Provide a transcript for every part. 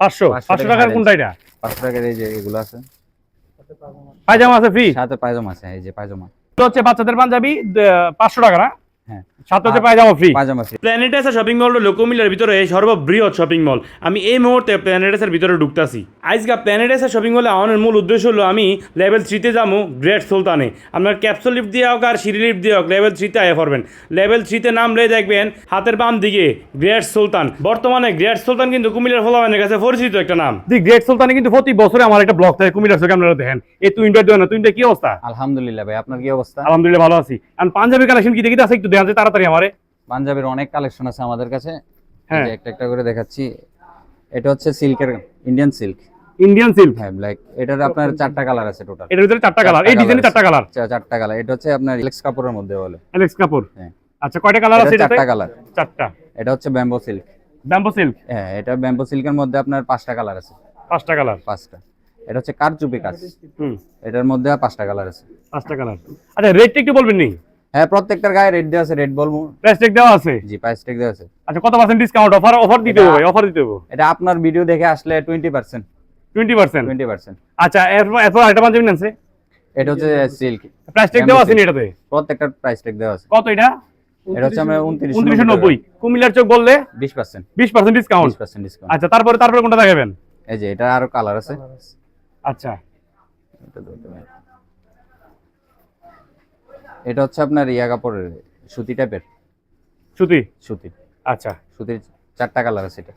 পাঁচশো পাঁচশো পাঁচশো টাকা টাকার কোনটা এটা পাঁচশো টাকার এই যে এগুলো আছে। পায়জামা আছে ফ্রি? সাথে পায়জামা আছে এই যে পায়জামা। তো হচ্ছে বাচ্চাদের পাঞ্জাবি পাঁচশো টাকা না? সাথে পায়জামা ফ্রি পায়জামা ফ্রি প্ল্যানেটাসা শপিং মল হলো ভিতরে সর্ববৃহৎ শপিং মল আমি এই মুহূর্তে প্ল্যানেটাসের ভিতরে ঢুকতাছি। আজকে প্ল্যানেটাসা শপিং মলে আমার মূল উদ্দেশ্য হলো আমি লেভেল থ্রিতে যাব গ্রেট সুলতানে আপনার ক্যাপসুল লিফট দিয়ে হোক আর সিঁড়ি লিফট দিয়ে হোক লেভেল থ্রিতে আয় পড়বেন। লেভেল থ্রিতে নামলে দেখবেন হাতের বাম দিকে গ্রেট সুলতান বর্তমানে গ্রেট সুলতান কিন্তু কুমিল্লার ফলাবানের কাছে পরিচিত একটা নাম। দি গ্রেট সুলতানে কিন্তু প্রতি বছরে আমার একটা ব্লগ থাকে কুমিল্লার আপনারা দেখেন। এই তুইনটা দেন না তুইনটা কি অবস্থা? আলহামদুলিল্লাহ ভাই আপনার কি অবস্থা? আলহামদুলিল্লাহ ভালো আছি। আর পাঞ্জাবি কালেকশন কি দেখি আছে একটু দেখান তাড়াতাড়ি আমারে। পাঞ্জাবের অনেক কালেকশন আছে আমাদের কাছে। হ্যাঁ। একটা একটা করে দেখাচ্ছি। এটা হচ্ছে সিল্কের ইন্ডিয়ান সিল্ক ইন্ডিয়ান সিল্ক হ্যাঁ ব্ল্যাক এটার আপনার চারটা কালার আছে টোটাল এটার ভিতরে চারটা কালার এই ডিজাইনে চারটা কালার চারটা কালার এটা হচ্ছে আপনার ইলেক্স কাপড়ের মধ্যে বলে। অ্যালেক্স কাপুর হ্যাঁ। আচ্ছা কয়টা কালার আছে এটাতে? চারটা কালার চারটা। এটা হচ্ছে ব্যাম্বো সিল্ক ব্যাম্বো সিল্ক হ্যাঁ এটা ব্যাম্বো সিল্কের মধ্যে আপনার পাঁচটা কালার আছে। পাঁচটা কালার পাঁচটা। এটা হচ্ছে কারচুপি কাজ। হুম। এটার মধ্যে পাঁচটা কালার আছে। পাঁচটা কালার আচ্ছা রেটটা একটু বলবেন নি? হ্যাঁ প্রত্যেকটার গায়ে রেড দেওয়া আছে রেড বলব প্রাইস ট্যাগ দেওয়া আছে? জি প্রাইস ট্যাগ দেওয়া আছে। আচ্ছা কত পার্সেন্ট ডিসকাউন্ট অফার অফার দিতে হবে ভাই অফার দিতে হবে। এটা আপনার ভিডিও দেখে আসলে twenty percent twenty percent twenty percent আচ্ছা এরপর এরপর আরেকটা পাঞ্জাবি আছে এটা হচ্ছে সিল্ক প্রাইস ট্যাগ দেওয়া আছে এটাতে? প্রত্যেকটার প্রাইস ট্যাগ দেওয়া আছে। কত এটা? এটা হচ্ছে আমরা উনত্রিশ উনত্রিশশো নব্বই। কুমিল্লার চোখ বললে বিশ পার্সেন্ট বিশ পার্সেন্ট ডিসকাউন্ট বিশ পার্সেন্ট ডিসকাউন্ট আচ্ছা তারপরে তারপরে কোনটা দেখাবেন? এই যে এটা আরও কালার আছে। আচ্ছা। এটা। এটা হচ্ছে আপনার ইয়া কাপড়ের সুতি টাইপের সুতি? সুতি। আচ্ছা। সুতির চারটা কালার আছে এটা।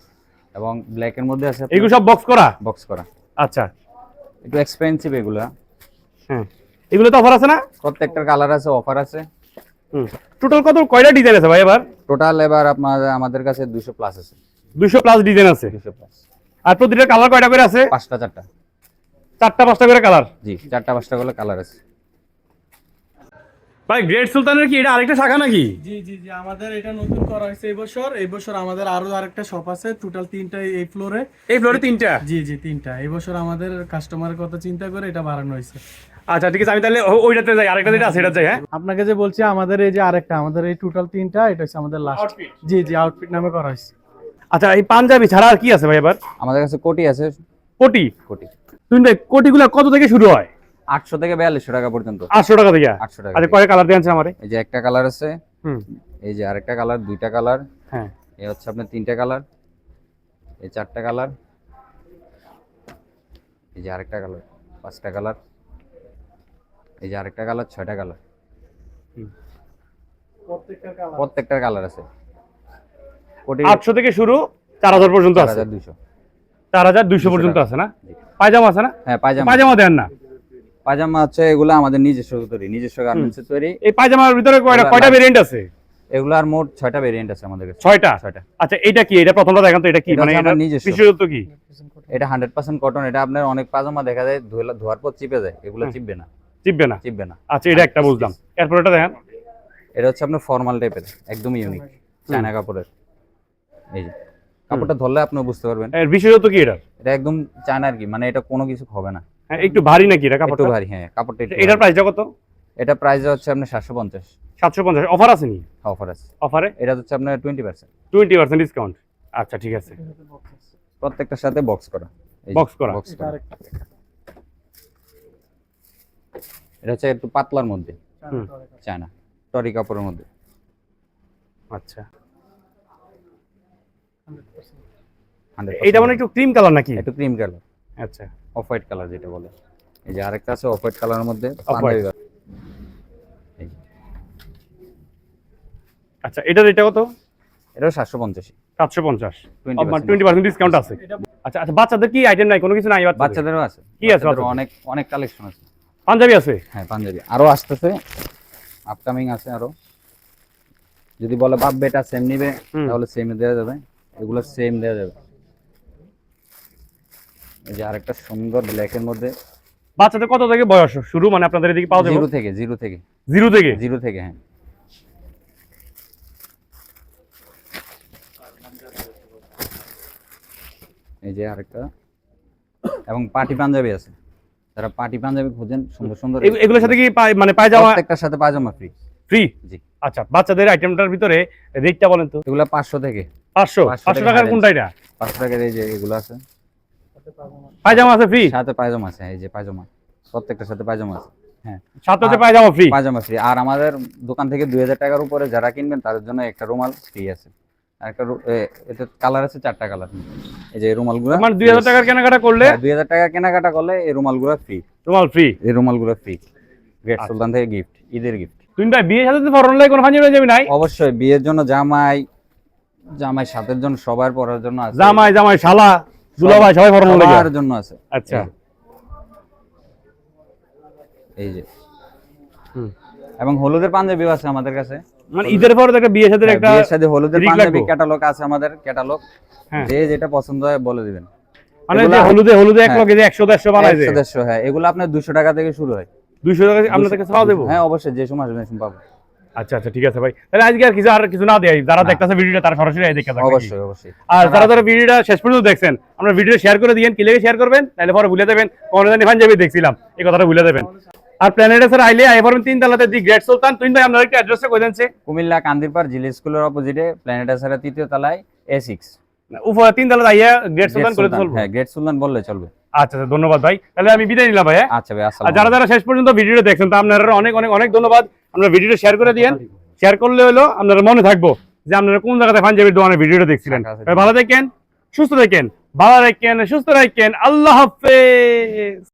এবং ব্ল্যাক এর মধ্যে আছে এগুলো সব বক্স করা? বক্স করা। আচ্ছা। একটু এক্সপেন্সিভ এগুলা। হ্যাঁ এগুলো তো অফার আছে না? প্রত্যেকটার কালার আছে অফার আছে। হুম। টোটাল কত কয়টা ডিজাইন আছে ভাই এবার? টোটাল এবার আপনার আমাদের কাছে দুশো প্লাস আছে। দুশো প্লাস ডিজাইন আছে? দুশো প্লাস আর প্রতিটা কালার কয়টা করে আছে? পাঁচটা চারটা। চারটা পাঁচটা করে কালার জি চারটা পাঁচটা করে কালার আছে। ভাই গ্রেট সুলতানের কি এটা আরেকটা শাখা নাকি? জি জি জি আমাদের এটা নতুন করা হয়েছে এই বছর। এই বছর আমাদের আরও আরেকটা শপ আছে টোটাল তিনটা এই ফ্লোরে এই ফ্লোরে তিনটা? জি জি তিনটা। এই বছর আমাদের কাস্টমারের কথা চিন্তা করে এটা বাড়ানো হয়েছে। আচ্ছা ঠিক আছে আমি তাহলে ওইটাতে যাই আরেকটা যেটা আছে এটা যাই হ্যাঁ? আপনাকে যে বলছি আমাদের এই যে আরেকটা আমাদের এই টোটাল তিনটা এটা হচ্ছে আমাদের লাস্ট জি জি আউটফিট নামে করা হয়েছে। আচ্ছা এই পাঞ্জাবি ছাড়া আর কি আছে ভাই এবার? আমাদের কাছে কোটি আছে। কোটি? কোটি। তুমি ভাই কোটিগুলো কত থেকে শুরু হয়? আটশো থেকে বিয়াল্লিশশো টাকা পর্যন্ত। আটশো টাকা থেকে? আটশো টাকা আচ্ছা কয় কালার দিয়েছে আমারে? এই যে একটা কালার আছে হুম। এই যে আরেকটা কালার দুইটা কালার। হ্যাঁ। এই হচ্ছে আপনার তিনটা কালার এই চারটা কালার এই যে আরেকটা কালার পাঁচটা কালার এই যে আরেকটা কালার ছয়টা কালার। প্রত্যেকটা কালার। প্রত্যেকটার কালার আছে। কোটি আটশো থেকে শুরু চার হাজার পর্যন্ত আছে? দুইশো। চার হাজার দুইশো পর্যন্ত আছে না? পায়জামা আছে না? হ্যাঁ পায়জামা পায়জামা দেন না? পায়জামা হচ্ছে এগুলো আমাদের নিজস্ব তৈরি নিজস্ব গার্মেন্টসের তৈরি। এই পায়জামার ভিতরে কয়টা কয়টা ভেরিয়েন্ট আছে? এগুলো আর মোট ছয়টা ভেরিয়েন্ট আছে আমাদের কাছে। ছয়টা? ছয়টা। আচ্ছা এটা কি? এটা প্রথমটা দেখান তো এটা কি? মানে এটা নিজস্ব। বিশেষত্ব কি? এটা হান্ড্রেড পার্সেন্ট কটন এটা আপনার অনেক পাজামা দেখা যায় ধোয়ার পর চিপে যায় এগুলো চিপবে না। চিপবে না? চিপবে না। আচ্ছা এটা একটা বুঝলাম। এরপর এটা দেখেন। এটা হচ্ছে আপনার ফর্মাল টাইপের একদম ইউনিক চায়না কাপড়ের। এই যে কাপড়টা ধরলে আপনি বুঝতে পারবেন। এর বিশেষত্ব কি এটা এটা একদম চায়না আর কি মানে এটা কোনো কিছু হবে না। একটু ভারী নাকি এটা একটু কাপড়টা? ভারী হ্যাঁ কাপড়টা একটু এটার। প্রাইসটা কত? এটা প্রাইস হচ্ছে আপনার সাতশো পঞ্চাশ। সাতশো পঞ্চাশ। অফার আছে নি অফার আছে। অফারে এটা হচ্ছে আপনার twenty percent twenty percent discount আচ্ছা ঠিক আছে। প্রত্যেকটার সাথে বক্স করা। Box করা। box করা। এটা হচ্ছে একটু পাতলার মধ্যে। চায়না। টরি কাপড়ের মধ্যে। আচ্ছা। এইটা মানে একটু ক্রিম কালার নাকি? একটু ক্রিম কালার আচ্ছা। অফ হোয়াইট কালার যেটা বলে। এই যে আরেকটা আছে অফ হোয়াইট কালারের মধ্যে আচ্ছা এটার এটা কত? এটাও সাতশো পঞ্চাশি। সাতশো পঞ্চাশ। টোয়েন্টি পার্সেন্ট ডিসকাউন্ট আছে। আচ্ছা আচ্ছা বাচ্চাদের কি আইটেম নাই? কোনো কিছু নাই বাচ্চাদেরও আছে। কি আছে অনেক অনেক কালেকশন আছে। পাঞ্জাবি আছে? হ্যাঁ পাঞ্জাবি। আরও আসতেছে। আপকামিং আছে আরও। যদি বলে বাপ বেটা সেম নিবে। তাহলে সেম দেওয়া যাবে। এগুলো সেম দেওয়া যাবে। যে আরেকটা সুন্দর ব্ল্যাকের মধ্যে। বাচ্চাদের কত থেকে বয়স শুরু? মানে আপনাদের এদিকে পাওয়া যাবে? জিরো থেকে জিরো থেকে। জিরো থেকে? জিরো থেকে হ্যাঁ। এই যে আরেকটা। এবং পার্টি পাঞ্জাবি আছে। যারা পার্টি পাঞ্জাবি খোঁজেন সুন্দর সুন্দর এগুলোর সাথে কি মানে পায়জামা প্রত্যেকটার সাথে পায়জামা ফ্রি ফ্রি জি। আচ্ছা বাচ্চাদের আইটেমটার ভিতরে রেটটা বলেন তো। এগুলো পাঁচশো থেকে। পাঁচশো? 500 পাঁচশো টাকার highlights। কোনটা এটা? পাঁচশো টাকার এই যে এগুলো আছে। পায়জামা আছে। ফ্রি সাথে পায়জামা আছে এই যে পায়জামা। প্রত্যেকটার সাথে পায়জামা আছে। হ্যাঁ। সাথে হচ্ছে পায়জামা ফ্রি পায়জামা ফ্রি আর আমাদের দোকান থেকে দুই হাজার টাকার উপরে যারা কিনবেন তাদের জন্য একটা রুমাল ফ্রি আছে। আর একটা রু- এ- এতে কালার আছে চারটা কালার এই যে রুমালগুলো মানে দুই হাজার টাকার কেনাকাটা করলে? দুই হাজার টাকা কেনাকাটা করলে এই রুমালগুলো ফ্রি তোমার ফ্রি এই রুমালগুলো ফ্রি গ্রেট। সুলতান থেকে গিফট ঈদের গিফট তুমি ভাই বিয়ের সাথে তো ফরন লাগে কোনো ফাঞ্জাবি যাবি নাই? অবশ্যই বিয়ের জন্য জামাই জামাই সাথের জন্য সবার পরার জন্য আছে। জামাই জামাই শালা। দুলাভাই সবাই ফরন লাগে। সবার জন্য আছে। আচ্ছা। এই যে। এবং হলুদের পাঞ্জাবিও আছে আমাদের কাছে। মানে ঈদের পরে একটা বিয়ের সাথে একটা বিয়ের সাথে হলুদের পাঞ্জাবি ক্যাটালগ আছে আমাদের ক্যাটালগ হ্যাঁ। যে যেটা পছন্দ হয় বলে দিবেন। মানে যে হলুদে হলুদে এক হ্যাঁ। লগে যে একশো দেড়শো বানাই একশো দেড়শো হ্যাঁ। এগুলো আপনার দুশো টাকা থেকে শুরু হয়। দুইশো টাকা আপনাদের কাছে পাওয়া দেবো হ্যাঁ অবশ্যই। যে সময় আসবেন পাবো। আচ্ছা আচ্ছা ঠিক আছে ভাই। তাহলে আজকে আর কিছু আর কিছু না দেয় যারা দেখতেছে ভিডিওটা তারা সরাসরি দেখে অবশ্যই অবশ্যই। আর যারা যারা ভিডিওটা শেষ পর্যন্ত দেখছেন আমরা ভিডিও শেয়ার করে দিয়েন শেয়ার করবেন তাহলে পরে ভুলে দেবেন পাঞ্জাবি দেখছিলাম এই কথাটা ভুলে দেবেন আর প্ল্যানেটে স্যার আইলে আই পারবেন তিন তালাতে দি গ্রেট সুলতান তুই ভাই আপনার একটা অ্যাড্রেসে কই দেনছে কুমিল্লা কান্দিরপার জিলি স্কুলের অপোজিটে প্ল্যানেটাসারের তৃতীয় তলায় এ সিক্স উপরে তিন তালাতে আইয়া গ্রেট সুলতান করে চলবো। হ্যাঁ গ্রেট সুলতান বললে চলবে। আচ্ছা আচ্ছা ধন্যবাদ ভাই। তাহলে আমি বিদায় নিলাম ভাই হ্যাঁ? আচ্ছা ভাই আসসালাম যারা যারা শেষ পর্যন্ত ভিডিওটা দেখছেন তা আপনারা অনেক অনেক অনেক ধন্যবাদ। আপনারা ভিডিওটা শেয়ার করে দিয়েন। শেয়ার করলে হলো আপনারা মনে থাকব যে আপনারা কোন জায়গাতে পাঞ্জাবির দোকানের ভিডিওটা দেখছিলেন। ভাই ভালো দেখেন সুস্থ থাকেন ভালো রাখেন সুস্থ রাখেন। আল্লাহ হাফেজ।